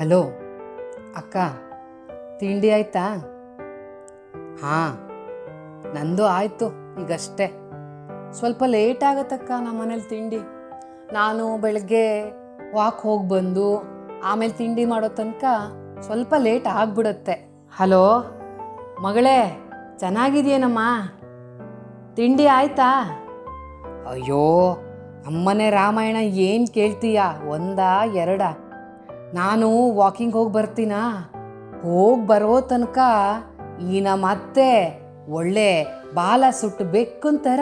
Hello, ಅಕ್ಕ, ತಿಂಡಿ ಆಯ್ತಾ? ಹಾಂ, ನಂದು ಆಯಿತು, ಈಗಷ್ಟೇ. ಸ್ವಲ್ಪ ಲೇಟ್ ಆಗತ್ತಕ್ಕ ನಮ್ಮ ಮನೇಲಿ ತಿಂಡಿ. ನಾನು ಬೆಳಗ್ಗೆ ವಾಕ್ ಹೋಗಿ ಬಂದು, ಆಮೇಲೆ ತಿಂಡಿ ಮಾಡೋ ತನಕ ಸ್ವಲ್ಪ ಲೇಟ್ ಆಗಿಬಿಡುತ್ತೆ. ಹಲೋ, ಮಗಳೇ, ಚೆನ್ನಾಗಿದೆಯೇನಮ್ಮ? ತಿಂಡಿ ಆಯ್ತಾ? ಅಯ್ಯೋ, ಅಮ್ಮನೇ ರಾಮಾಯಣ ಏನು ಕೇಳ್ತೀಯಾ? ಒಂದಾ ಎರಡ? ನಾನು ವಾಕಿಂಗ್ ಹೋಗಿ ಬರ್ತೀನಾ? ಹೋಗಿ ಬರೋ ತನಕ ಈ ನಮ್ಮ ಅತ್ತೆ ಒಳ್ಳೆ ಬಾಲ ಸುಟ್ಟು ಬೆಕ್ಕನ್ ಥರ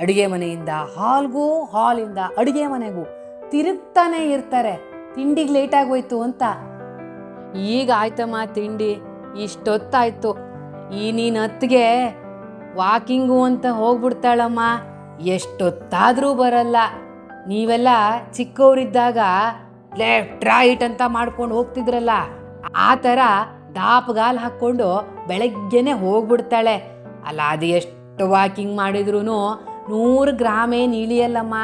ಅಡುಗೆ ಮನೆಯಿಂದ, ಹಾಲ್ಗೂ ಹಾಲಿಂದ ಅಡುಗೆ ಮನೆಗೂ ತಿರುಗ್ತಾನೆ ಇರ್ತಾರೆ. ತಿಂಡಿಗೆ ಲೇಟಾಗಿ ಹೋಯ್ತು ಅಂತ. ಈಗ ಆಯ್ತಮ್ಮ ತಿಂಡಿ, ಇಷ್ಟೊತ್ತಾಯ್ತು. ಈ ನೀನು ಅತ್ತಿಗೆ ವಾಕಿಂಗು ಅಂತ ಹೋಗ್ಬಿಡ್ತಾಳಮ್ಮ. ಎಷ್ಟೊತ್ತಾದರೂ ಬರಲ್ಲ. ನೀವೆಲ್ಲ ಚಿಕ್ಕವರಿದ್ದಾಗ ಲೆಫ್ಟ್ ರೈಟ್ ಅಂತ ಮಾಡ್ಕೊಂಡು ಹೋಗ್ತಿದ್ರಲ್ಲ. ಆ ಥರ ದಾಪಗಾಲ್ ಹಾಕ್ಕೊಂಡು ಬೆಳಗ್ಗೆನೆ ಹೋಗ್ಬಿಡ್ತಾಳೆ. ಅಲ್ಲ, ಅದು ಎಷ್ಟು ವಾಕಿಂಗ್ ಮಾಡಿದ್ರು ನೂರು ಗ್ರಾಮೇನು ಇಳಿಯಲ್ಲಮ್ಮ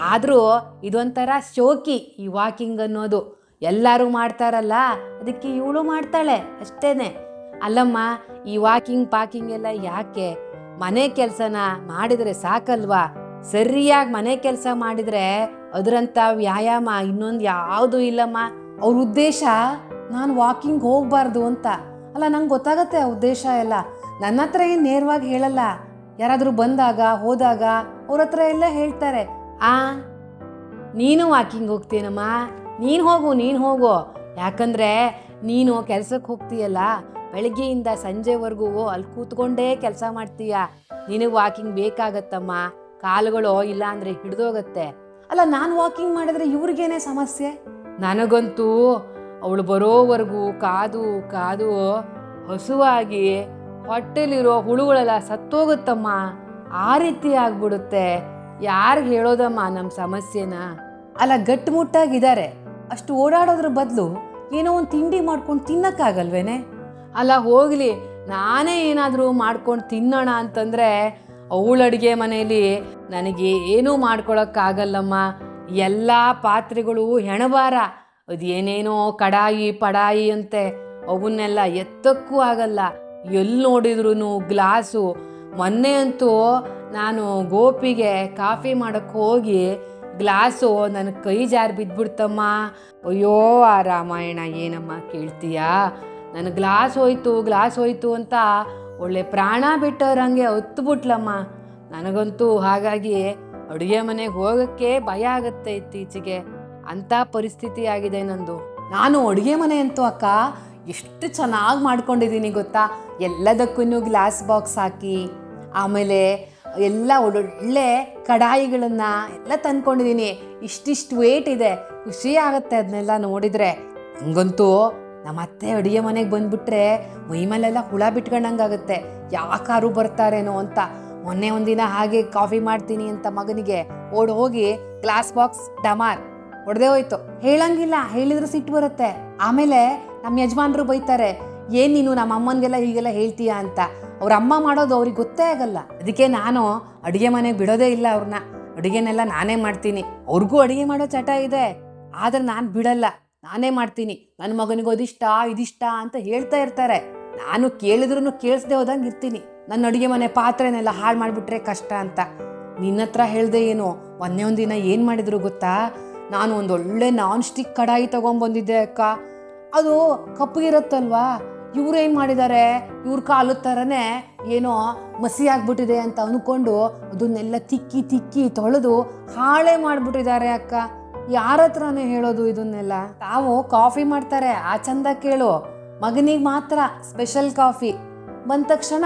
ಆದರೂ ಇದೊಂಥರ ಶೋಕಿ ಈ ವಾಕಿಂಗ್ ಅನ್ನೋದು. ಎಲ್ಲರೂ ಮಾಡ್ತಾರಲ್ಲ, ಅದಕ್ಕೆ ಇವಳು ಮಾಡ್ತಾಳೆ ಅಷ್ಟೇನೆ. ಅಲ್ಲಮ್ಮ, ಈ ವಾಕಿಂಗ್ ಪಾಕಿಂಗ್ ಎಲ್ಲ ಯಾಕೆ? ಮನೆ ಕೆಲಸನ ಮಾಡಿದರೆ ಸಾಕಲ್ವಾ? ಸರಿಯಾಗಿ ಮನೆ ಕೆಲಸ ಮಾಡಿದರೆ ಅದರಂಥ ವ್ಯಾಯಾಮ ಇನ್ನೊಂದು ಯಾವುದೂ ಇಲ್ಲಮ್ಮ. ಅವ್ರ ಉದ್ದೇಶ, ನಾನು ವಾಕಿಂಗ್ ಹೋಗಬಾರ್ದು ಅಂತ. ಅಲ್ಲ, ನಂಗೆ ಗೊತ್ತಾಗತ್ತೆ ಆ ಉದ್ದೇಶ ಎಲ್ಲ. ನನ್ನ ಹತ್ರ ಏನು ನೇರವಾಗಿ ಹೇಳಲ್ಲ. ಯಾರಾದರೂ ಬಂದಾಗ, ಹೋದಾಗ ಅವ್ರ ಹತ್ರ ಎಲ್ಲ ಹೇಳ್ತಾರೆ. ಆ, ನೀನು ವಾಕಿಂಗ್ ಹೋಗ್ತೀನಮ್ಮ. ನೀನು ಹೋಗು ನೀನು ಹೋಗು. ಯಾಕಂದರೆ ನೀನು ಕೆಲಸಕ್ಕೆ ಹೋಗ್ತೀಯಲ್ಲ. ಬೆಳಗ್ಗೆಯಿಂದ ಸಂಜೆವರೆಗೂ ಅಲ್ಲಿ ಕೂತ್ಕೊಂಡೇ ಕೆಲಸ ಮಾಡ್ತೀಯ. ನಿನಗೆ ವಾಕಿಂಗ್ ಬೇಕಾಗತ್ತಮ್ಮ. ಕಾಲುಗಳು ಇಲ್ಲ ಅಂದರೆ ಹಿಡ್ದೋಗತ್ತೆ. ಅಲ್ಲ, ನಾನು ವಾಕಿಂಗ್ ಮಾಡಿದ್ರೆ ಇವ್ರಿಗೇನೆ ಸಮಸ್ಯೆ? ನನಗಂತೂ ಅವಳು ಬರೋವರೆಗೂ ಕಾದು ಕಾದು ಹಸುವಾಗಿ ಹೊಟ್ಟೆಲಿರೋ ಹುಳುಗಳೆಲ್ಲ ಸತ್ತೋಗುತ್ತಮ್ಮ. ಆ ರೀತಿ ಆಗ್ಬಿಡುತ್ತೆ. ಯಾರಿಗೆ ಹೇಳೋದಮ್ಮ ನಮ್ಮ ಸಮಸ್ಯೆನ? ಅಲ್ಲ, ಗಟ್ಟುಮುಟ್ಟಾಗಿದ್ದಾರೆ. ಅಷ್ಟು ಓಡಾಡೋದ್ರ ಬದಲು ಏನೋ ಒಂದು ತಿಂಡಿ ಮಾಡ್ಕೊಂಡು ತಿನ್ನಕ್ಕಾಗಲ್ವೇನೆ? ಅಲ್ಲ, ಹೋಗಲಿ. ನಾನೇ ಏನಾದರೂ ಮಾಡ್ಕೊಂಡು ತಿನ್ನೋಣ ಅಂತಂದರೆ ಅವಳ ಅಡುಗೆ ಮನೆಯಲ್ಲಿ ನನಗೆ ಏನೂ ಮಾಡ್ಕೊಳಕ್ಕಾಗಲ್ಲಮ್ಮ. ಎಲ್ಲ ಪಾತ್ರೆಗಳು ಹೆಣಬಾರ ಅದೇನೇನೋ ಕಡಾಯಿ, ಪಡಾಯಿ ಅಂತೆ. ಅವನ್ನೆಲ್ಲ ಎತ್ತಕ್ಕೂ ಆಗಲ್ಲ. ಎಲ್ಲಿ ನೋಡಿದ್ರು ಗ್ಲಾಸು. ಮೊನ್ನೆ ಅಂತೂ ನಾನು ಗೋಪಿಗೆ ಕಾಫಿ ಮಾಡೋಕ್ಕೆ ಹೋಗಿ ಗ್ಲಾಸು ನನ್ನ ಕೈ ಜಾರಿ ಬಿದ್ದುಬಿಡ್ತಮ್ಮ ಅಯ್ಯೋ, ಆ ರಾಮಾಯಣ ಏನಮ್ಮ ಕೇಳ್ತೀಯಾ? ನನ್ನ ಗ್ಲಾಸ್ ಹೋಯ್ತು ಗ್ಲಾಸ್ ಹೋಯ್ತು ಅಂತ ಒಳ್ಳೆ ಪ್ರಾಣ ಬಿಟ್ಟವ್ರಂಗೆ ಹೊತ್ತುಬಿಟ್ಲಮ್ಮ ನನಗಂತೂ ಹಾಗಾಗಿ ಅಡುಗೆ ಮನೆಗೆ ಹೋಗೋಕ್ಕೆ ಭಯ ಆಗುತ್ತೆ ಇತ್ತೀಚೆಗೆ. ಅಂಥ ಪರಿಸ್ಥಿತಿ ಆಗಿದೆ ನಂದು. ನಾನು ಅಡುಗೆ ಮನೆ ಅಂತೂ ಅಕ್ಕ, ಎಷ್ಟು ಚೆನ್ನಾಗಿ ಮಾಡ್ಕೊಂಡಿದ್ದೀನಿ ಗೊತ್ತಾ? ಎಲ್ಲದಕ್ಕೂ ಗ್ಲಾಸ್ ಬಾಕ್ಸ್ ಹಾಕಿ, ಆಮೇಲೆ ಎಲ್ಲ ಒಳ್ಳೊಳ್ಳೆ ಕಡಾಯಿಗಳನ್ನು ಎಲ್ಲ ತಂದ್ಕೊಂಡಿದ್ದೀನಿ. ಇಷ್ಟಿಷ್ಟು ವೇಟ್ ಇದೆ. ಖುಷಿ ಆಗುತ್ತೆ ಅದನ್ನೆಲ್ಲ ನೋಡಿದರೆ. ಹಂಗಂತೂ ನಮ್ಮ ಅತ್ತೆ ಅಡುಗೆ ಮನೆಗೆ ಬಂದ್ಬಿಟ್ರೆ ಮೈಮೇಲೆಲ್ಲ ಹುಳ ಬಿಟ್ಕೊಂಡಂಗಾಗುತ್ತೆ. ಯಾಕಾರು ಬರ್ತಾರೇನೋ ಅಂತ. ಮೊನ್ನೆ ಒಂದಿನ ಹಾಗೆ ಕಾಫಿ ಮಾಡ್ತೀನಿ ಅಂತ ಮಗನಿಗೆ ಓಡ್ ಹೋಗಿ ಗ್ಲಾಸ್ ಬಾಕ್ಸ್ ಡಮಾರ್. ಹೊಡೆದೇ ಹೋಯ್ತು. ಹೇಳಂಗಿಲ್ಲ, ಹೇಳಿದ್ರೆ ಸಿಟ್ಟು ಬರುತ್ತೆ. ಆಮೇಲೆ ನಮ್ಮ ಯಜಮಾನ್ರು ಬೈತಾರೆ, ಏನ್ ನೀನು ನಮ್ಮ ಅಮ್ಮನಿಗೆಲ್ಲ ಹೀಗೆಲ್ಲ ಹೇಳ್ತೀಯಾ ಅಂತ? ಅವ್ರ ಅಮ್ಮ ಮಾಡೋದು ಅವ್ರಿಗೆ ಗೊತ್ತೇ ಆಗಲ್ಲ. ಅದಕ್ಕೆ ನಾನು ಅಡುಗೆ ಮನೆಗೆ ಬಿಡೋದೇ ಇಲ್ಲ ಅವ್ರನ್ನ ಅಡುಗೆನೆಲ್ಲ ನಾನೇ ಮಾಡ್ತೀನಿ. ಅವ್ರಿಗೂ ಅಡುಗೆ ಮಾಡೋ ಚಟ ಇದೆ. ಆದ್ರೆ ನಾನು ಬಿಡಲ್ಲ. ನಾನೇ ಮಾಡ್ತೀನಿ. ನನ್ನ ಮಗನಿಗೆ ಅದಿಷ್ಟ, ಇದಿಷ್ಟ ಅಂತ ಹೇಳ್ತಾ ಇರ್ತಾರೆ. ನಾನು ಕೇಳಿದ್ರೂ ಕೇಳಿಸ್ದೆ ಹೋದಂಗೆ ಇರ್ತೀನಿ. ನನ್ನ ಅಡುಗೆ ಮನೆ ಪಾತ್ರೆನೆಲ್ಲ ಹಾಳು ಮಾಡಿಬಿಟ್ರೆ ಕಷ್ಟ ಅಂತ. ನಿನ್ನ ಹತ್ರ ಹೇಳ್ದೆ ಏನು? ಒಂದೇ ಒಂದು ದಿನ ಏನು ಮಾಡಿದ್ರು ಗೊತ್ತಾ? ನಾನು ಒಂದು ಒಳ್ಳೆ ನಾನ್ ಸ್ಟಿಕ್ ಕಡಾಯಿ ತೊಗೊಂಬಂದಿದ್ದೆ ಅಕ್ಕ. ಅದು ಕಪ್ಪಗಿರುತ್ತಲ್ವಾ ಏನು ಮಾಡಿದ್ದಾರೆ ಇವ್ರ ಕಾಲು ಥರನೇ ಏನೋ ಮಸಿ ಆಗ್ಬಿಟ್ಟಿದೆ ಅಂತ ಅಂದ್ಕೊಂಡು ಅದನ್ನೆಲ್ಲ ತಿಕ್ಕಿ ತಿಕ್ಕಿ ತೊಳೆದು ಹಾಳೆ ಮಾಡಿಬಿಟ್ಟಿದ್ದಾರೆ ಅಕ್ಕ. ಯಾರ ಹತ್ರನೇ ಹೇಳೋದು ಇದನ್ನೆಲ್ಲ? ತಾವು ಕಾಫಿ ಮಾಡ್ತಾರೆ, ಆ ಚಂದ ಕೇಳು. ಮಗನಿಗೆ ಮಾತ್ರ ಸ್ಪೆಷಲ್ ಕಾಫಿ. ಬಂದ ತಕ್ಷಣ,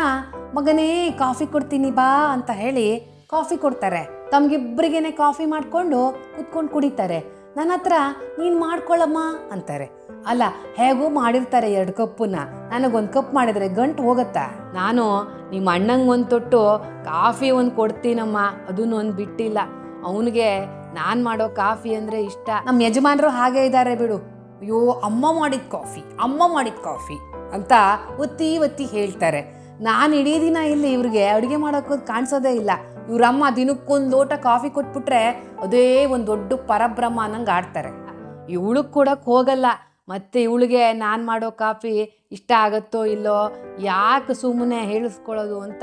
ಮಗನೇ, ಕಾಫಿ ಕೊಡ್ತೀನಿ ಬಾ ಅಂತ ಹೇಳಿ ಕಾಫಿ ಕೊಡ್ತಾರೆ. ತಮ್ಗಿಬ್ಬರಿಗೇನೆ ಕಾಫಿ ಮಾಡಿಕೊಂಡು ಕುತ್ಕೊಂಡು ಕುಡಿತಾರೆ. ನನ್ನ ಹತ್ರ ನೀನು ಮಾಡ್ಕೊಳ್ಳಮ್ಮ ಅಂತಾರೆ. ಅಲ್ಲ, ಹೇಗೂ ಮಾಡಿರ್ತಾರೆ ಎರಡು ಕಪ್ಪನ್ನ ನನಗೊಂದು ಕಪ್ ಮಾಡಿದರೆ ಗಂಟು ಹೋಗತ್ತಾ? ನಾನು ನಿಮ್ಮ ಅಣ್ಣಂಗೆ ಒಂದು ತೊಟ್ಟು ಕಾಫಿ ಒಂದು ಕೊಡ್ತೀನಮ್ಮ ಅದನ್ನು ಒಂದು ಬಿಟ್ಟಿಲ್ಲ. ಅವನಿಗೆ ನಾನು ಮಾಡೋ ಕಾಫಿ ಅಂದರೆ ಇಷ್ಟ. ನಮ್ಮ ಯಜಮಾನರು ಹಾಗೆ ಇದ್ದಾರೆ ಬಿಡು. ಅಯ್ಯೋ, ಅಮ್ಮ ಮಾಡಿದ ಕಾಫಿ, ಅಮ್ಮ ಮಾಡಿದ ಕಾಫಿ ಅಂತ ಒತ್ತಿ ಒತ್ತಿ ಹೇಳ್ತಾರೆ. ನಾನು ಇಡೀ ದಿನ ಇಲ್ಲಿ ಇವ್ರಿಗೆ ಅಡುಗೆ ಮಾಡೋಕ್ಕೋದು ಕಾಣಿಸೋದೇ ಇಲ್ಲ. ಇವ್ರಮ್ಮ ದಿನಕ್ಕೊಂದು ಲೋಟ ಕಾಫಿ ಕೊಟ್ಬಿಟ್ರೆ ಅದೇ ಒಂದು ದೊಡ್ಡ ಪರಬ್ರಹ್ಮ ಅನ್ನಂಗೆ ಆಡ್ತಾರೆ. ಇವಳು ಕೊಡಕ್ಕೆ ಹೋಗಲ್ಲ. ಮತ್ತೆ ಇವಳಿಗೆ ನಾನು ಮಾಡೋ ಕಾಫಿ ಇಷ್ಟ ಆಗುತ್ತೋ ಇಲ್ಲೋ, ಯಾಕೆ ಸುಮ್ಮನೆ ಹೇಳಿಸ್ಕೊಳ್ಳೋದು ಅಂತ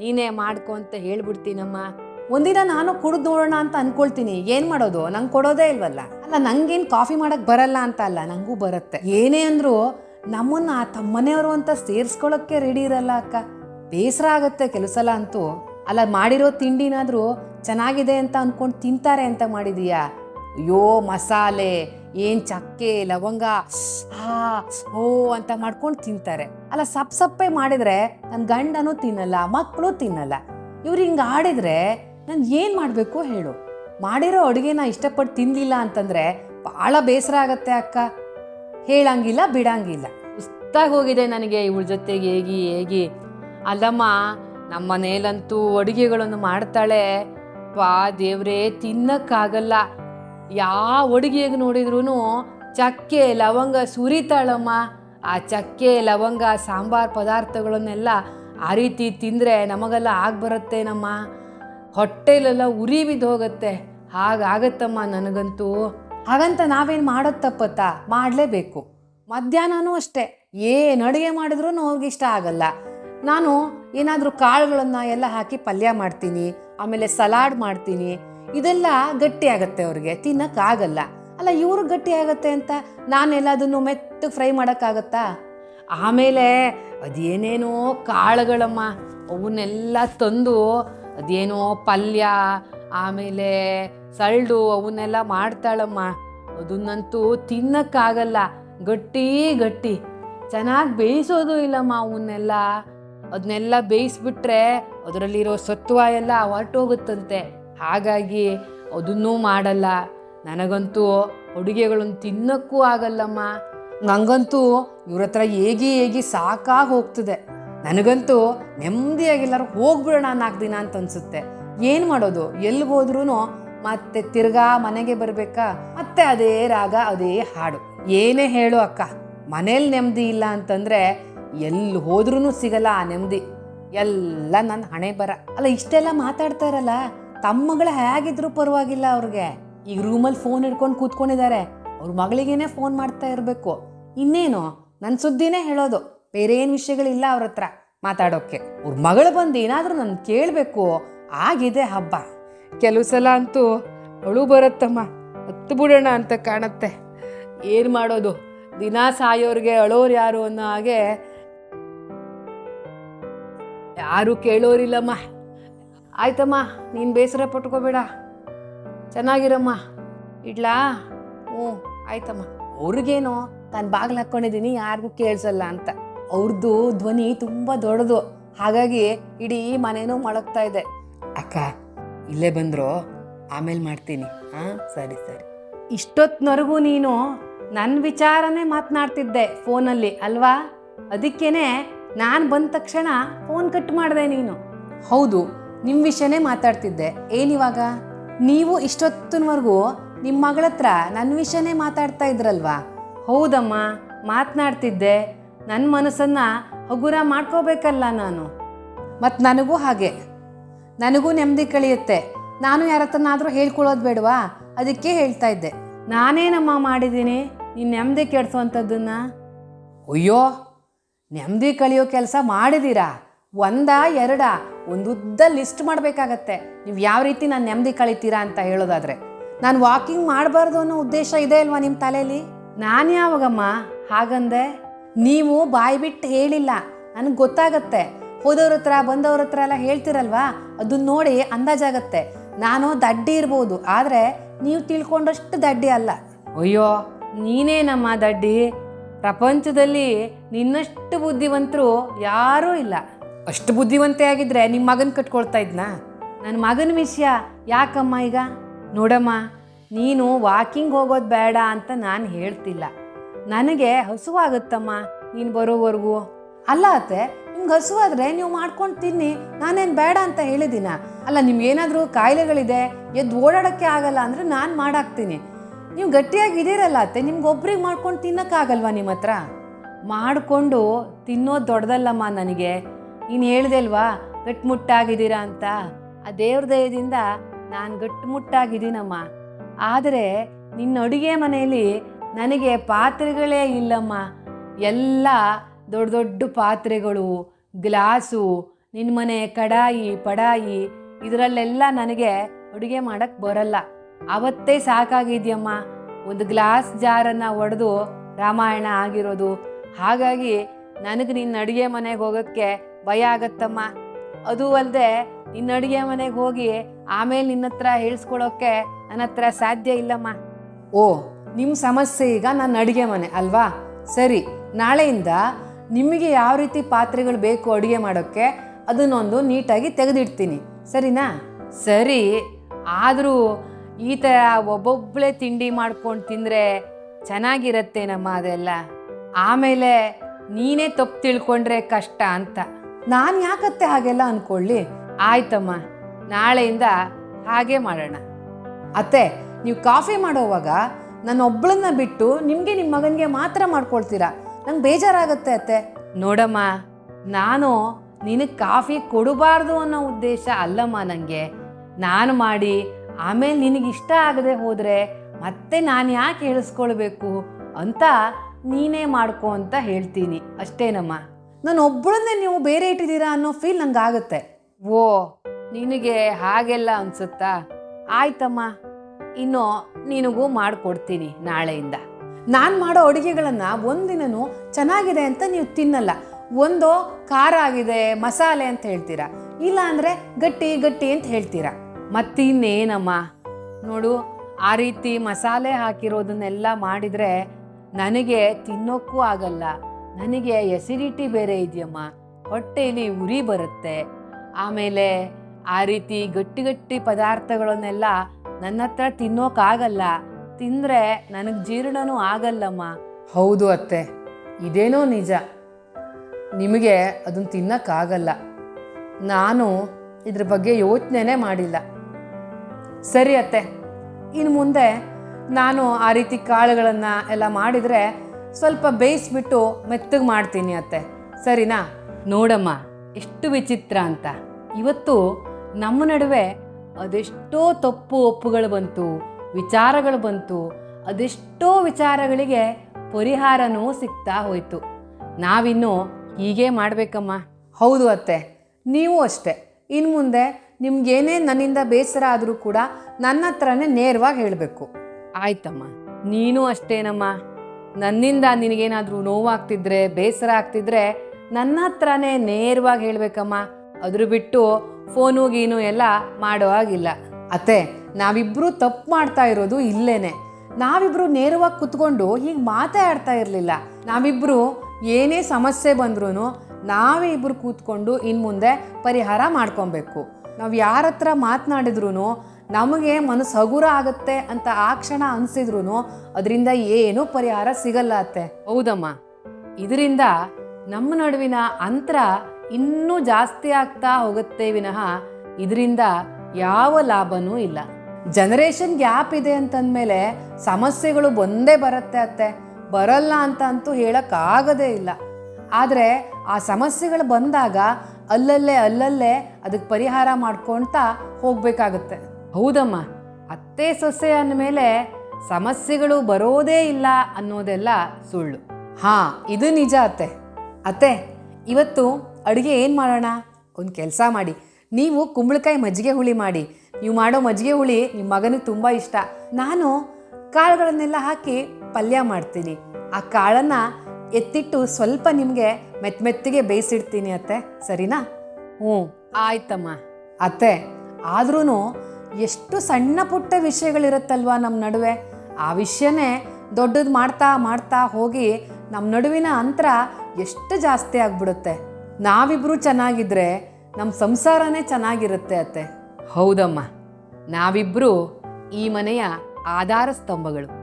ನೀನೇ ಮಾಡ್ಕೊ ಅಂತ ಹೇಳ್ಬಿಡ್ತೀನಮ್ಮ. ಒಂದಿನ ನಾನು ಕುಡಿದು ನೋಡೋಣ ಅಂತ ಅನ್ಕೊಳ್ತೀನಿ. ಏನು ಮಾಡೋದು? ನಂಗೆ ಕೊಡೋದೇ ಇಲ್ವಲ್ಲ? ಅಲ್ಲ, ನಂಗೇನು ಕಾಫಿ ಮಾಡಕ್ ಬರಲ್ಲ ಅಂತ ಅಲ್ಲ, ನಂಗೂ ಬರುತ್ತೆ. ಏನೇ ಅಂದ್ರು ನಮ್ಮನ್ನ ಆ ತಮ್ಮನೆಯವರು ಅಂತ ಸೇರಿಸ್ಕೊಳ್ಳೋಕ್ಕೆ ರೆಡಿ ಇರಲ್ಲ ಅಕ್ಕ. ಬೇಸರ ಆಗುತ್ತೆ ಕೆಲವು ಅಂತೂ. ಅಲ್ಲ, ಮಾಡಿರೋ ತಿಂಡಿನಾದ್ರೂ ಚೆನ್ನಾಗಿದೆ ಅಂತ ಅನ್ಕೊಂಡು ತಿಂತಾರೆ ಅಂತ ಮಾಡಿದೀಯಾ? ಅಯ್ಯೋ, ಮಸಾಲೆ, ಏನ್ ಚಕ್ಕೆ, ಲವಂಗ ಹಾ ಓ ಅಂತ ಮಾಡ್ಕೊಂಡು ತಿಂತಾರೆ. ಅಲ್ಲ ಸಪ್ ಸಪ್ಪೆ ಮಾಡಿದ್ರೆ ನನ್ನ ಗಂಡನೂ ತಿನ್ನಲ್ಲ ಮಕ್ಕಳು ತಿನ್ನಲ್ಲ. ಇವ್ರು ಹಿಂಗೆ ಆಡಿದ್ರೆ ನಾನು ಏನು ಮಾಡಬೇಕು ಹೇಳು. ಮಾಡಿರೋ ಅಡುಗೆನ ಇಷ್ಟಪಟ್ಟು ತಿನ್ನಲಿಲ್ಲ ಅಂತಂದರೆ ಭಾಳ ಬೇಸರ ಆಗತ್ತೆ ಅಕ್ಕ. ಹೇಳಂಗಿಲ್ಲ, ಬಿಡಂಗಿಲ್ಲ. ಉಸ್ತಾಗಿ ಹೋಗಿದೆ ನನಗೆ ಇವಳ ಜೊತೆಗೆ ಹೇಗಿ ಹೇಗಿ. ಅಲ್ಲಮ್ಮ ನಮ್ಮ ಮನೇಲಂತೂ ಅಡುಗೆಗಳನ್ನು ಮಾಡ್ತಾಳೆ. ಪಾ ದೇವ್ರೇ, ತಿನ್ನಕ್ಕಾಗಲ್ಲ. ಯಾವ ಅಡುಗೆಗೆ ನೋಡಿದ್ರು ಚಕ್ಕೆ, ಲವಂಗ ಸುರಿತಾಳಮ್ಮ. ಆ ಚಕ್ಕೆ, ಲವಂಗ, ಸಾಂಬಾರ್ ಪದಾರ್ಥಗಳನ್ನೆಲ್ಲ ಆ ರೀತಿ ತಿಂದರೆ ನಮಗೆಲ್ಲ ಆಗ್ಬರುತ್ತೇನಮ್ಮ ಹೊಟ್ಟೆಲೆಲ್ಲ ಉರಿ ಬಿದ್ದು ಹೋಗುತ್ತೆ. ಹಾಗಾಗತ್ತಮ್ಮ ನನಗಂತೂ. ಹಾಗಂತ ನಾವೇನು ಮಾಡೋದು ತಪ್ಪತ್ತಾ? ಮಾಡಲೇಬೇಕು. ಮಧ್ಯಾಹ್ನನೂ ಅಷ್ಟೇ. ಏನು ಅಡುಗೆ ಮಾಡಿದ್ರೂ ಅವ್ರಿಗೆ ಇಷ್ಟ ಆಗಲ್ಲ. ನಾನು ಏನಾದರೂ ಕಾಳುಗಳನ್ನು ಎಲ್ಲ ಹಾಕಿ ಪಲ್ಯ ಮಾಡ್ತೀನಿ, ಆಮೇಲೆ ಸಲಾಡ್ ಮಾಡ್ತೀನಿ. ಇದೆಲ್ಲ ಗಟ್ಟಿ ಆಗತ್ತೆ ಅವ್ರಿಗೆ, ತಿನ್ನೋಕ್ಕಾಗಲ್ಲ. ಅಲ್ಲ ಇವ್ರಿಗೆ ಗಟ್ಟಿ ಆಗುತ್ತೆ ಅಂತ ನಾನೆಲ್ಲದನ್ನು ಮೆತ್ತಗೆ ಫ್ರೈ ಮಾಡೋಕ್ಕಾಗತ್ತಾ? ಆಮೇಲೆ ಅದೇನೇನೋ ಕಾಳುಗಳಮ್ಮ, ಅವನ್ನೆಲ್ಲ ತಂದು ಅದೇನೋ ಪಲ್ಯ, ಆಮೇಲೆ ಸಳ್ಳು ಅವನ್ನೆಲ್ಲ ಮಾಡ್ತಾಳಮ್ಮ. ಅದನ್ನಂತೂ ತಿನ್ನಕ್ಕಾಗಲ್ಲ. ಗಟ್ಟಿ ಗಟ್ಟಿ. ಚೆನ್ನಾಗಿ ಬೇಯಿಸೋದು ಇಲ್ಲಮ್ಮ ಅವನ್ನೆಲ್ಲ. ಅದನ್ನೆಲ್ಲ ಬೇಯಿಸ್ಬಿಟ್ರೆ ಅದರಲ್ಲಿರೋ ಸತ್ವ ಎಲ್ಲ ಹೊರಟೋಗುತ್ತಂತೆ. ಹಾಗಾಗಿ ಅದನ್ನೂ ಮಾಡಲ್ಲ. ನನಗಂತೂ ಅಡುಗೆಗಳನ್ನು ತಿನ್ನಕ್ಕೂ ಆಗಲ್ಲಮ್ಮ. ನಂಗಂತೂ ಇವ್ರ ಹತ್ರ ಹೇಗೆ ಹೇಗೆ ಸಾಕಾಗಿ ಹೋಗ್ತದೆ. ನನಗಂತೂ ನೆಮ್ಮದಿಯಾಗಿಲ್ಲಾರು ಹೋಗ್ಬಿಡೋಣ ನಾಲ್ಕು ದಿನ ಅಂತ ಅನ್ಸುತ್ತೆ. ಏನು ಮಾಡೋದು? ಎಲ್ಲಿಗೆ ಹೋದ್ರೂ ಮತ್ತೆ ತಿರ್ಗಾ ಮನೆಗೆ ಬರಬೇಕಾ? ಮತ್ತೆ ಅದೇ ರಾಗ, ಅದೇ ಹಾಡು. ಏನೇ ಹೇಳು ಅಕ್ಕ. ಮನೇಲಿ ನೆಮ್ಮದಿ ಇಲ್ಲ ಅಂತಂದ್ರೆ ಎಲ್ಲಿ ಹೋದ್ರೂ ಸಿಗಲ್ಲ ಆ ನೆಮ್ಮದಿ. ಎಲ್ಲ ನನ್ನ ಹಣೆ ಬರ. ಅಲ್ಲ, ಇಷ್ಟೆಲ್ಲ ಮಾತಾಡ್ತಾರಲ್ಲ ತಮ್ಮಗಳು ಹೇಗಿದ್ರು ಪರವಾಗಿಲ್ಲ ಅವ್ರಿಗೆ. ಈಗ ರೂಮಲ್ಲಿ ಫೋನ್ ಹಿಡ್ಕೊಂಡು ಕೂತ್ಕೊಂಡಿದ್ದಾರೆ. ಅವ್ರ ಮಗಳಿಗೇನೆ ಫೋನ್ ಮಾಡ್ತಾ ಇರಬೇಕು. ಇನ್ನೇನು? ನನ್ನ ಸುದ್ದಿನೇ ಹೇಳೋದು. ಬೇರೆ ವಿಷಯಗಳಿಲ್ಲ ಅವ್ರ ಹತ್ರ ಮಾತಾಡೋಕ್ಕೆ ಅವ್ರ ಮಗಳು ಬಂದು ಏನಾದರೂ ನನ್ನ ಕೇಳಬೇಕು, ಆಗಿದೆ ಹಬ್ಬ. ಕೆಲವು ಸಲ ಅಂತೂ ಅಳು ಬರುತ್ತಮ್ಮ, ಹತ್ತು ಬಿಡೋಣ ಅಂತ ಕಾಣತ್ತೆ. ಏನು ಮಾಡೋದು? ದಿನ ಸಾಯೋರಿಗೆ ಅಳೋರು ಯಾರು ಅನ್ನೋ ಹಾಗೆ ಯಾರು ಕೇಳೋರಿಲ್ಲಮ್ಮ. ಆಯ್ತಮ್ಮ, ನೀನು ಬೇಸರ ಪಟ್ಕೋಬೇಡ. ಚೆನ್ನಾಗಿರಮ್ಮ. ಇಡ್ಲಾ? ಹ್ಞೂ ಆಯ್ತಮ್ಮ. ಅವ್ರಿಗೇನೋ, ನಾನು ಬಾಗಿಲು ಹಾಕ್ಕೊಂಡಿದ್ದೀನಿ ಯಾರಿಗೂ ಕೇಳಿಸಲ್ಲ ಅಂತ. ಅವ್ರದ್ದು ಧ್ವನಿ ತುಂಬ ದೊಡ್ಡದು. ಹಾಗಾಗಿ ಇಡೀ ಮನೇನೂ ಮೊಳಗ್ತಾ ಇದೆ. ಅಕ್ಕ ಇಲ್ಲೇ ಬಂದ್ರು? ಆಮೇಲೆ ಮಾಡ್ತೀನಿ. ಹಾಂ ಸರಿ ಸರಿ. ಇಷ್ಟೊತ್ತಿನವರೆಗೂ ನೀನು ನನ್ನ ವಿಚಾರನೇ ಮಾತನಾಡ್ತಿದ್ದೆ ಫೋನಲ್ಲಿ ಅಲ್ವಾ? ಅದಕ್ಕೇನೆ ನಾನು ಬಂದ ತಕ್ಷಣ ಫೋನ್ ಕಟ್ ಮಾಡಿದೆ ನೀನು. ಹೌದು ನಿಮ್ಮ ವಿಷಯನೇ ಮಾತಾಡ್ತಿದ್ದೆ. ಏನಿವಾಗ ನೀವು ಇಷ್ಟೊತ್ತಿನವರೆಗೂ ನಿಮ್ಮ ಮಗಳತ್ರ ನನ್ನ ವಿಷಯನೇ ಮಾತಾಡ್ತಾ ಇದ್ರಲ್ವಾ? ಹೌದಮ್ಮ ಮಾತನಾಡ್ತಿದ್ದೆ. ನನ್ನ ಮನಸ್ಸನ್ನು ಹಗುರ ಮಾಡ್ಕೋಬೇಕಲ್ಲ ನಾನು. ಮತ್ತು ನನಗೂ ಹಾಗೆ. ನನಗೂ ನೆಮ್ಮದಿ ಕಳಿಯುತ್ತೆ. ನಾನು ಯಾರ ಹತ್ರನಾದರೂ ಹೇಳ್ಕೊಳ್ಳೋದು ಬೇಡವಾ? ಅದಕ್ಕೆ ಹೇಳ್ತಾ ಇದ್ದೆ. ನಾನೇನಮ್ಮ ಮಾಡಿದ್ದೀನಿ? ನೀನು ನೆಮ್ಮದಿ ಕೆಡಿಸುವಂಥದ್ದನ್ನು ಅಯ್ಯೋ! ನೆಮ್ಮದಿ ಕಳಿಯೋ ಕೆಲಸ ಮಾಡಿದ್ದೀರಾ ಒಂದ ಎರಡ? ಒಂದು ಉದ್ದ ಲಿಸ್ಟ್ ಮಾಡಬೇಕಾಗತ್ತೆ. ನೀವು ಯಾವ ರೀತಿ ನಾನು ನೆಮ್ಮದಿ ಕಳಿತೀರಾ ಅಂತ ಹೇಳೋದಾದರೆ. ನಾನು ವಾಕಿಂಗ್ ಮಾಡಬಾರ್ದು ಅನ್ನೋ ಉದ್ದೇಶ ಇದೆ ಅಲ್ವಾ ನಿಮ್ಮ ತಲೆಯಲ್ಲಿ ನಾನು ಯಾವಾಗಮ್ಮ? ಹಾಗಂದೆ ನೀವು ಬಾಯಿ ಬಿಟ್ಟು ಹೇಳಿಲ್ಲ. ನನಗೆ ಗೊತ್ತಾಗತ್ತೆ. ಹೋದವ್ರ ಹತ್ರ, ಬಂದವ್ರ ಹತ್ರ ಎಲ್ಲ ಹೇಳ್ತಿರಲ್ವಾ? ಅದನ್ನ ನೋಡಿ ಅಂದಾಜಾಗತ್ತೆ ನಾನು ದಡ್ಡಿ ಇರ್ಬೋದು, ಆದರೆ ನೀವು ತಿಳ್ಕೊಂಡಷ್ಟು ದಡ್ಡಿ ಅಲ್ಲ. ಅಯ್ಯೋ, ನೀನೇನಮ್ಮ ದಡ್ಡಿ? ಪ್ರಪಂಚದಲ್ಲಿ ನಿನ್ನಷ್ಟು ಬುದ್ಧಿವಂತರು ಯಾರೂ ಇಲ್ಲ. ಅಷ್ಟು ಬುದ್ಧಿವಂತೆ ಆಗಿದ್ರೆ ನಿಮ್ಮ ಮಗನ ಕಟ್ಕೊಳ್ತಾ ಇದ್ನಾ? ನನ್ನ ಮಗನ ವಿಷಯ ಯಾಕಮ್ಮ ಈಗ? ನೋಡಮ್ಮ, ನೀನು ವಾಕಿಂಗ್ ಹೋಗೋದು ಬೇಡ ಅಂತ ನಾನು ಹೇಳ್ತಿಲ್ಲ. ನನಗೆ ಹಸುವಾಗುತ್ತಮ್ಮ, ನೀನು ಬರೋವರೆಗೂ. ಅಲ್ಲ ಅತ್ತೆ, ನಿಮ್ಗೆ ಹಸುವಾದ್ರೆ ನೀವು ಮಾಡ್ಕೊಂಡು ತಿನ್ನಿ, ನಾನೇನು ಬೇಡ ಅಂತ ಹೇಳಿದ್ದೀನ ಅಲ್ಲ, ನಿಮ್ಗೇನಾದರೂ ಕಾಯಿಲೆಗಳಿದೆ, ಎದ್ದು ಓಡಾಡೋಕ್ಕೆ ಆಗಲ್ಲ ಅಂದರೆ ನಾನು ಮಾಡಾಕ್ತೀನಿ. ನೀವು ಗಟ್ಟಿಯಾಗಿ ಇದೀರಲ್ಲ ಅತ್ತೆ, ನಿಮ್ಗೆ ಒಬ್ರಿಗೆ ಮಾಡ್ಕೊಂಡು ತಿನ್ನೋಕ್ಕಾಗಲ್ವಾ ನಿಮ್ಮ ಹತ್ರ? ಮಾಡಿಕೊಂಡು ತಿನ್ನೋದು ದೊಡ್ಡದಲ್ಲಮ್ಮ ನನಗೆ. ನೀನು ಹೇಳ್ದೆಲ್ವಾ ಅಲ್ವಾ ಗಟ್ಟಿಮುಟ್ಟಾಗಿದ್ದೀರಾ ಅಂತ? ಆ ದೇವ್ರ ದಯದಿಂದ ನಾನು ಗಟ್ಟಿಮುಟ್ಟಾಗಿದ್ದೀನಮ್ಮ ಆದರೆ ನಿನ್ನ ಅಡುಗೆ ಮನೆಯಲ್ಲಿ ನನಗೆ ಪಾತ್ರೆಗಳೇ ಇಲ್ಲಮ್ಮ. ಎಲ್ಲ ದೊಡ್ಡ ದೊಡ್ಡ ಪಾತ್ರೆಗಳು, ಗ್ಲಾಸು ನಿನ್ನ ಮನೆ ಕಡಾಯಿ, ಪಡಾಯಿ, ಇದರಲ್ಲೆಲ್ಲ ನನಗೆ ಅಡುಗೆ ಮಾಡೋಕ್ಕೆ ಬರಲ್ಲ. ಅವತ್ತೇ ಸಾಕಾಗಿದೆಯಮ್ಮ. ಒಂದು ಗ್ಲಾಸ್ ಜಾರನ್ನು ಒಡೆದು ರಾಮಾಯಣ ಆಗಿರೋದು. ಹಾಗಾಗಿ ನನಗೆ ನಿನ್ನ ಅಡುಗೆ ಮನೆಗೆ ಹೋಗೋಕ್ಕೆ ಭಯ ಆಗತ್ತಮ್ಮ. ಅದು ಅಲ್ಲದೆ ನಿನ್ನ ಅಡುಗೆ ಮನೆಗೆ ಹೋಗಿ ಆಮೇಲೆ ನಿನ್ನ ಹತ್ರ ಹೇಳಿಸ್ಕೊಳ್ಳೋಕ್ಕೆ ನನ್ನ ಹತ್ರ ಸಾಧ್ಯ ಇಲ್ಲಮ್ಮ. ಓ ನಿಮ್ಮ ಸಮಸ್ಯೆ ಈಗ ನನ್ನ ಅಡುಗೆ ಮನೆ ಅಲ್ವಾ? ಸರಿ ನಾಳೆಯಿಂದ ನಿಮಗೆ ಯಾವ ರೀತಿ ಪಾತ್ರೆಗಳು ಬೇಕು ಅಡುಗೆ ಮಾಡೋಕ್ಕೆ ಅದನ್ನೊಂದು ನೀಟಾಗಿ ತೆಗೆದಿಡ್ತೀನಿ. ಸರಿನಾ? ಸರಿ ಆದರೂ ಈ ಥರ ಒಬ್ಬೊಬ್ಬಳೇ ತಿಂಡಿ ಮಾಡ್ಕೊಂಡು ತಿಂದರೆ ಚೆನ್ನಾಗಿರತ್ತೇನಮ್ಮ ಅದೆಲ್ಲ. ಆಮೇಲೆ ನೀನೇ ತಪ್ಪು ತಿಳ್ಕೊಂಡ್ರೆ ಕಷ್ಟ ಅಂತ. ನಾನು ಯಾಕತ್ತೆ ಹಾಗೆಲ್ಲ ಅಂದ್ಕೊಳ್ಳಿ ಆಯ್ತಮ್ಮ ನಾಳೆಯಿಂದ ಹಾಗೆ ಮಾಡೋಣ. ಅತ್ತೆ ನೀವು ಕಾಫಿ ಮಾಡೋವಾಗ ನನ್ನ ಒಬ್ಬಳನ್ನ ಬಿಟ್ಟು ನಿಮಗೆ ನಿಮ್ಮ ಮಗನಿಗೆ ಮಾತ್ರ ಮಾಡ್ಕೊಳ್ತೀರಾ? ನಂಗೆ ಬೇಜಾರಾಗುತ್ತೆ ಅತ್ತೆ. ನೋಡಮ್ಮ ನಾನು ನಿನಗೆ ಕಾಫಿ ಕೊಡಬಾರ್ದು ಅನ್ನೋ ಉದ್ದೇಶ ಅಲ್ಲಮ್ಮ ನನಗೆ ನಾನು ಮಾಡಿ ಆಮೇಲೆ ನಿನಗಿಷ್ಟ ಇಷ್ಟ ಆಗದೆ ಹೋದರೆ ಮತ್ತೆ ನಾನು ಯಾಕೆ ಹೇಳಿಸ್ಕೊಳ್ಬೇಕು ಅಂತ ನೀನೇ ಮಾಡ್ಕೊ ಅಂತ ಹೇಳ್ತೀನಿ. ಅಷ್ಟೇನಮ್ಮ. ನಾನು ಒಬ್ಬಳನ್ನೇ ನೀವು ಬೇರೆ ಇಟ್ಟಿದ್ದೀರಾ ಅನ್ನೋ ಫೀಲ್ ನಂಗೆ ಆಗುತ್ತೆ ಓ ನಿನಗೆ ಹಾಗೆಲ್ಲ ಅನಿಸುತ್ತಾ? ಆಯ್ತಮ್ಮ. ಇನ್ನು ನಿನಗೂ ಮಾಡಿಕೊಡ್ತೀನಿ ನಾಳೆಯಿಂದ. ನಾನು ಮಾಡೋ ಅಡುಗೆಗಳನ್ನು ಒಂದಿನೂ ಚೆನ್ನಾಗಿದೆ ಅಂತ ನೀವು ತಿನ್ನಲ್ಲ. ಒಂದು ಖಾರ ಆಗಿದೆ, ಮಸಾಲೆ ಅಂತ ಹೇಳ್ತೀರಾ? ಇಲ್ಲ ಅಂದರೆ ಗಟ್ಟಿ ಗಟ್ಟಿ ಅಂತ ಹೇಳ್ತೀರಾ? ಮತ್ತಿನ್ನೇನಮ್ಮ? ನೋಡು, ಆ ರೀತಿ ಮಸಾಲೆ ಹಾಕಿರೋದನ್ನೆಲ್ಲ ಮಾಡಿದರೆ ನನಗೆ ತಿನ್ನೋಕ್ಕೂ ಆಗಲ್ಲ. ನನಗೆ ಎಸಿಡಿಟಿ ಬೇರೆ ಇದೆಯಮ್ಮ. ಹೊಟ್ಟೆಯಲ್ಲಿ ಉರಿ ಬರುತ್ತೆ. ಆಮೇಲೆ ಆ ರೀತಿ ಗಟ್ಟಿ ಗಟ್ಟಿ ಪದಾರ್ಥಗಳನ್ನೆಲ್ಲ ನನ್ನ ಹತ್ರ ತಿನ್ನೋಕ್ಕಾಗಲ್ಲ ತಿಂದರೆ ನನಗೆ ಜೀರ್ಣನೂ ಆಗಲ್ಲಮ್ಮ. ಹೌದು ಅತ್ತೆ. ಇದೇನೋ ನಿಜ. ನಿಮಗೆ ಅದನ್ನು ತಿನ್ನೋಕ್ಕಾಗಲ್ಲ. ನಾನು ಇದ್ರ ಬಗ್ಗೆ ಯೋಚನೆ ಮಾಡಿಲ್ಲ. ಸರಿ ಅತ್ತೆ. ಇನ್ನು ಮುಂದೆ ನಾನು ಆ ರೀತಿ ಕಾಳುಗಳನ್ನು ಎಲ್ಲ ಮಾಡಿದರೆ ಸ್ವಲ್ಪ ಬೇಯಿಸ್ಬಿಟ್ಟು ಮೆತ್ತಗೆ ಮಾಡ್ತೀನಿ ಅತ್ತೆ. ಸರಿನಾ? ನೋಡಮ್ಮ ಎಷ್ಟು ವಿಚಿತ್ರ ಅಂತ. ಇವತ್ತು ನಮ್ಮ ನಡುವೆ ಅದೆಷ್ಟೋ ತಪ್ಪು ಒಪ್ಪುಗಳು ಬಂತು ವಿಚಾರಗಳು ಬಂತು ಅದೆಷ್ಟೋ ವಿಚಾರಗಳಿಗೆ ಪರಿಹಾರನೂ ಸಿಗ್ತಾ ಹೋಯಿತು. ನಾವಿನ್ನು ಹೀಗೆ ಮಾಡಬೇಕಮ್ಮ. ಹೌದು ಅತ್ತೆ ನೀವು ಅಷ್ಟೆ. ಇನ್ನು ಮುಂದೆ ನಿಮ್ಗೇನೇ ನನ್ನಿಂದ ಬೇಸರ ಆದರೂ ಕೂಡ ನನ್ನ ಹತ್ರನೇ ನೇರವಾಗಿ ಹೇಳಬೇಕು. ಆಯ್ತಮ್ಮ ನೀನು ಅಷ್ಟೇನಮ್ಮ. ನನ್ನಿಂದ ನಿನಗೇನಾದರೂ ನೋವಾಗ್ತಿದ್ರೆ ಬೇಸರ ಆಗ್ತಿದ್ರೆ ನನ್ನ ಹತ್ರನೇ ನೇರವಾಗಿ ಹೇಳಬೇಕಮ್ಮ. ಅದ್ರ ಬಿಟ್ಟು ಫೋನು, ಗೀನು ಎಲ್ಲ ಮಾಡೋ ಹಾಗಿಲ್ಲ. ಅತ್ತೆ, ನಾವಿಬ್ರು ತಪ್ಪು ಮಾಡ್ತಾ ಇರೋದು ಇಲ್ಲೇನೆ. ನಾವಿಬ್ರು ನೇರವಾಗಿ ಕುತ್ಕೊಂಡು ಹೀಗೆ ಮಾತಾಡ್ತಾ ಇರಲಿಲ್ಲ. ನಾವಿಬ್ರು ಏನೇ ಸಮಸ್ಯೆ ಬಂದ್ರೂ ನಾವೇ ಇಬ್ಬರು ಕೂತ್ಕೊಂಡು ಇನ್ನು ಮುಂದೆ ಪರಿಹಾರ ಮಾಡ್ಕೊಬೇಕು. ನಾವು ಯಾರ ಹತ್ರ ಮಾತನಾಡಿದ್ರು ನಮಗೆ ಮನಸ್ಸು ಹಗುರ ಆಗುತ್ತೆ ಅಂತ ಆ ಕ್ಷಣ ಅನಿಸಿದ್ರು ಅದರಿಂದ ಏನೂ ಪರಿಹಾರ ಸಿಗಲ್ಲ ಅತ್ತೆ. ಹೌದಮ್ಮ. ಇದರಿಂದ ನಮ್ಮ ನಡುವಿನ ಅಂತರ ಇನ್ನೂ ಜಾಸ್ತಿ ಆಗ್ತಾ ಹೋಗುತ್ತೆ ವಿನಃ ಇದರಿಂದ ಯಾವ ಲಾಭನೂ ಇಲ್ಲ. ಜನರೇಷನ್ ಗ್ಯಾಪ್ ಇದೆ ಅಂತಂದಮೇಲೆ ಸಮಸ್ಯೆಗಳು ಬಂದೇ ಬರುತ್ತೆ ಅತ್ತೆ. ಬರಲ್ಲ ಅಂತ ಅಂತೂ ಹೇಳೋಕ್ಕಾಗದೇ ಇಲ್ಲ. ಆದರೆ ಆ ಸಮಸ್ಯೆಗಳು ಬಂದಾಗ ಅಲ್ಲಲ್ಲೇ ಅಲ್ಲಲ್ಲೇ ಅದಕ್ಕೆ ಪರಿಹಾರ ಮಾಡ್ಕೊಳ್ತಾ ಹೋಗಬೇಕಾಗುತ್ತೆ. ಹೌದಮ್ಮ. ಅತ್ತೆ ಸೊಸೆ ಅಂದಮೇಲೆ ಸಮಸ್ಯೆಗಳು ಬರೋದೇ ಇಲ್ಲ ಅನ್ನೋದೆಲ್ಲ ಸುಳ್ಳು. ಹಾಂ, ಇದು ನಿಜ ಅತ್ತೆ. ಅತ್ತೆ, ಇವತ್ತು ಅಡುಗೆ ಏನು ಮಾಡೋಣ? ಒಂದು ಕೆಲಸ ಮಾಡಿ. ನೀವು ಕುಂಬಳಕಾಯಿ ಮಜ್ಜಿಗೆ ಹುಳಿ ಮಾಡಿ. ನೀವು ಮಾಡೋ ಮಜ್ಜಿಗೆ ಹುಳಿ ನಿಮ್ಮ ಮಗನಿಗೆ ತುಂಬ ಇಷ್ಟ. ನಾನು ಕಾಳುಗಳನ್ನೆಲ್ಲ ಹಾಕಿ ಪಲ್ಯ ಮಾಡ್ತೀನಿ. ಆ ಕಾಳನ್ನು ಎತ್ತಿಟ್ಟು ಸ್ವಲ್ಪ ನಿಮಗೆ ಮೆತ್ತಮೆತ್ತಿಗೆ ಬೇಯಿಸಿಡ್ತೀನಿ ಅತ್ತೆ. ಸರಿನಾ? ಹ್ಞೂ ಆಯ್ತಮ್ಮ. ಅತ್ತೆ ಆದ್ರೂ ಎಷ್ಟು ಸಣ್ಣ ಪುಟ್ಟ ವಿಷಯಗಳಿರುತ್ತಲ್ವಾ ನಮ್ಮ ನಡುವೆ? ಆ ವಿಷಯನೇ ದೊಡ್ಡದು ಮಾಡ್ತಾ ಮಾಡ್ತಾ ಹೋಗಿ ನಮ್ಮ ನಡುವಿನ ಅಂತರ ಎಷ್ಟು ಜಾಸ್ತಿ ಆಗ್ಬಿಡುತ್ತೆ. ನಾವಿಬ್ರು ಚೆನ್ನಾಗಿದ್ರೆ ನಮ್ಮ ಸಂಸಾರನೇ ಚೆನ್ನಾಗಿರುತ್ತೆ ಅತ್ತೆ. ಹೌದಮ್ಮ. ನಾವಿಬ್ರು ಈ ಮನೆಯ ಆಧಾರ ಸ್ತಂಭಗಳು.